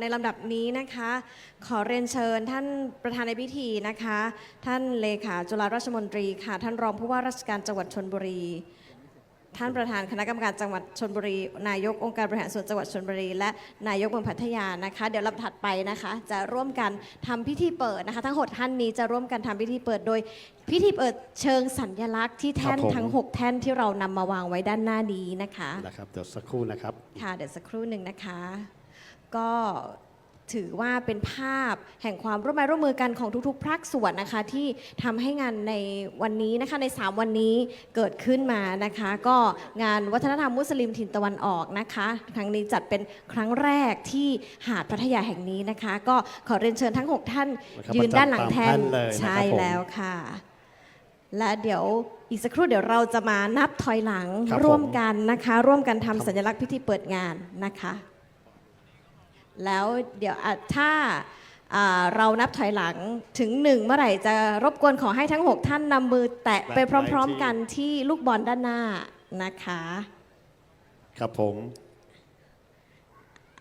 ในลำดับนี้นะคะ ขอเรียนเชิญท่านประธานในพิธีนะคะ ท่านเลขาจุฬาราชมนตรีค่ะ ท่านรองผู้ว่าราชการจังหวัดชนบุรี ท่านประธานคณะกรรมการจังหวัดชนบุรี นายกองค์การบริหารส่วนจังหวัดชนบุรี และนายกเมืองพัทยานะคะ เดี๋ยวลำถัดไปนะคะ จะร่วมกันทำพิธีเปิดนะคะ ทั้งหกท่านนี้จะร่วมกันทำพิธีเปิดโดย พิธีเปิดเชิงสัญลักษณ์ที่แท่นครับผม ทั้ง6แท่นที่เรานำมาวางไว้ด้านหน้านี้นะคะ นะครับเดี๋ยวสักครู่นะครับ ค่ะเดี๋ยวสักครู่หนึ่งนะคะ ก็ถือว่าเป็นภาพแห่งความร่วมไมือร่วมมือกันของทุกๆภาคส่วนนะคะ ที่ทำให้งานในวันนี้นะคะใน 3 วันนี้เกิดขึ้นมานะคะ ก็งานวัฒนธรรมมุสลิมถิ่นตะวันออกนะคะ ครั้งนี้จัดเป็นครั้งแรกที่หาดพัทยาแห่งนี้นะคะ ก็ขอเรียนเชิญทั้ง 6 ท่านนะครับยืนด้านหลังแทนประจำตามแท่นเลยนะครับใช่ผม แล้วค่ะ และเดี๋ยวอีกสักครู่เดี๋ยวเราจะมานับถอยหลังครับผม ร่วมกันนะคะ ร่วมกันทำสัญลักษณ์พิธีเปิดงานนะคะ แล้วเดี๋ยวอะถ้าอ่าเรานับถอยหลังถึงหนึ่งเมื่อไหร่จะรบกวนขอให้ทั้ง 6 ท่านนำมือแตะไปพร้อม ๆ กันที่ลูกบอลด้านหน้านะคะ ครับผม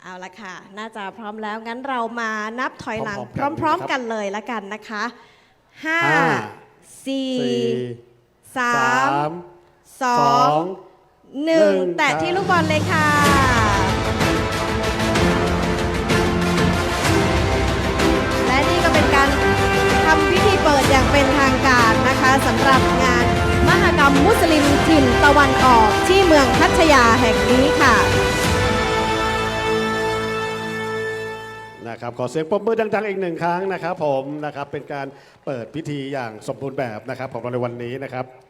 เอาละค่ะ น่าจะพร้อมแล้ว งั้นเรามานับถอยหลังพร้อมๆกันพร้อมนะครับๆกันเลยละกันนะคะห้า5สี่4สาม3สอง2หนึ่ง1แตะครับที่ลูกบอลเลยค่ะและ สลิมถิ่นตะวันออกที่เมืองพัทยาแห่งนี้ค่ะ นะครับขอเสียงปรบมือดังๆอีกหนึ่งครั้งนะครับผมนะครับเป็นการเปิดพิธีอย่างสมบูรณ์แบบนะครับของเราในวันนี้นะครับ